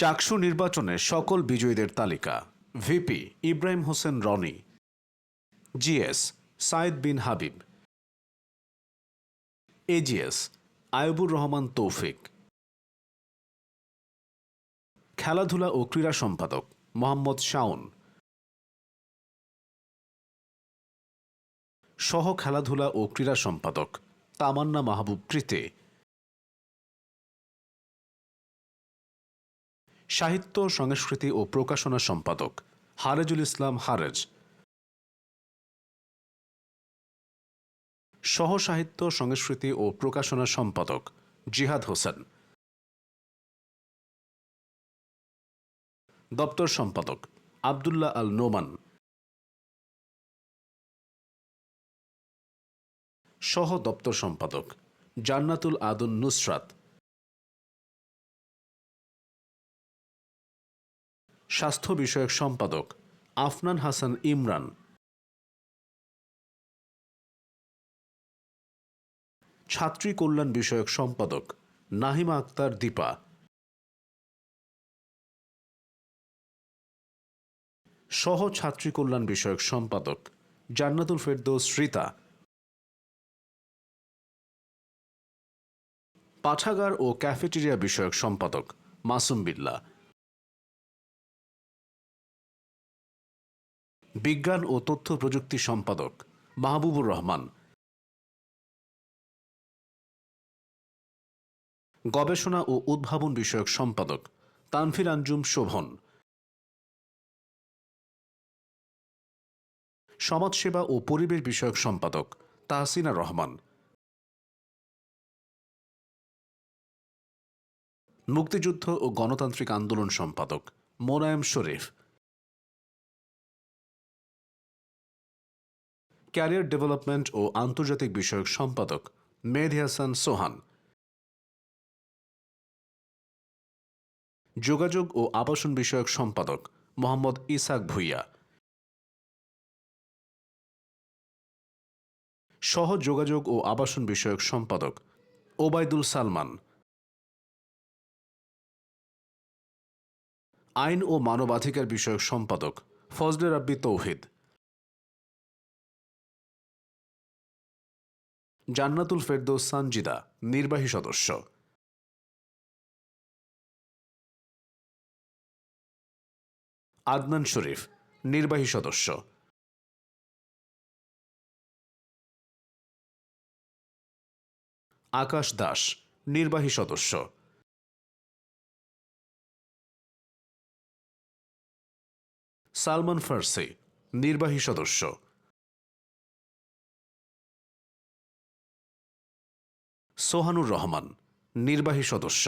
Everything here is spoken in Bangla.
চাকসু নির্বাচনে সকল বিজয়ীদের তালিকা। VP Ibrahim Hossain Roni. GS Saeed bin Habib. AGS Ayubur Rahman Toufiq. খেলাধুলা ও ক্রীড়া সম্পাদক মোহাম্মদ শাওন। সহ খেলাধুলা ও ক্রীড়া সম্পাদক তামান্না মাহবুব কৃতে সাহিত্য, সংস্কৃতি ও প্রকাশনা সম্পাদক হারেজুল ইসলাম হারেজ। সহ সাহিত্য, সংস্কৃতি ও প্রকাশনা সম্পাদক জিহাদ হোসেন। দপ্তর সম্পাদক আবদুল্লাহ আল নোমান। সহ দপ্তর সম্পাদক জান্নাতুল আদুন নুসরাত। স্বাস্থ্য বিষয়ক সম্পাদক আফনান হাসান ইমরান। ছাত্রী কল্যাণ বিষয়ক সম্পাদক নাহিমা আক্তার দীপা। সহ ছাত্রী কল্যাণ বিষয়ক সম্পাদক জান্নাতুল ফেরদৌস শ্রিতা পাঠাগার ও ক্যাফেটেরিয়া বিষয়ক সম্পাদক মাসুম বিল্লা। বিজ্ঞান ও তথ্য প্রযুক্তি সম্পাদক মাহবুবুর রহমান। গবেষণা ও উদ্ভাবন বিষয়ক সম্পাদক তানফির আঞ্জুম শোভন। সমাজসেবা ও পরিবেশ বিষয়ক সম্পাদক তাহসিনা রহমান। মুক্তিযুদ্ধ ও গণতান্ত্রিক আন্দোলন সম্পাদক মোনায়েম শরীফ। ক্যারিয়ার ডেভেলপমেন্ট ও আন্তর্জাতিক বিষয়ক সম্পাদক মেহেদি হাসান সোহান। যোগাযোগ ও আবাসন বিষয়ক সম্পাদক মোহাম্মদ ইসাক ভুইয়া। সহ যোগাযোগ ও আবাসন বিষয়ক সম্পাদক ওবায়দুল সালমান। আইন ও মানবাধিকার বিষয়ক সম্পাদক ফজলে রাব্বি তৌহিদ। জান্নাতুল ফেরদৌস সানজিদা, নির্বাহী সদস্য। আদনান শরীফ, নির্বাহী সদস্য। আকাশ দাস, নির্বাহী সদস্য। সালমান ফার্সি, নির্বাহী সদস্য। সোহানুর রহমান নির্বাহী সদস্য।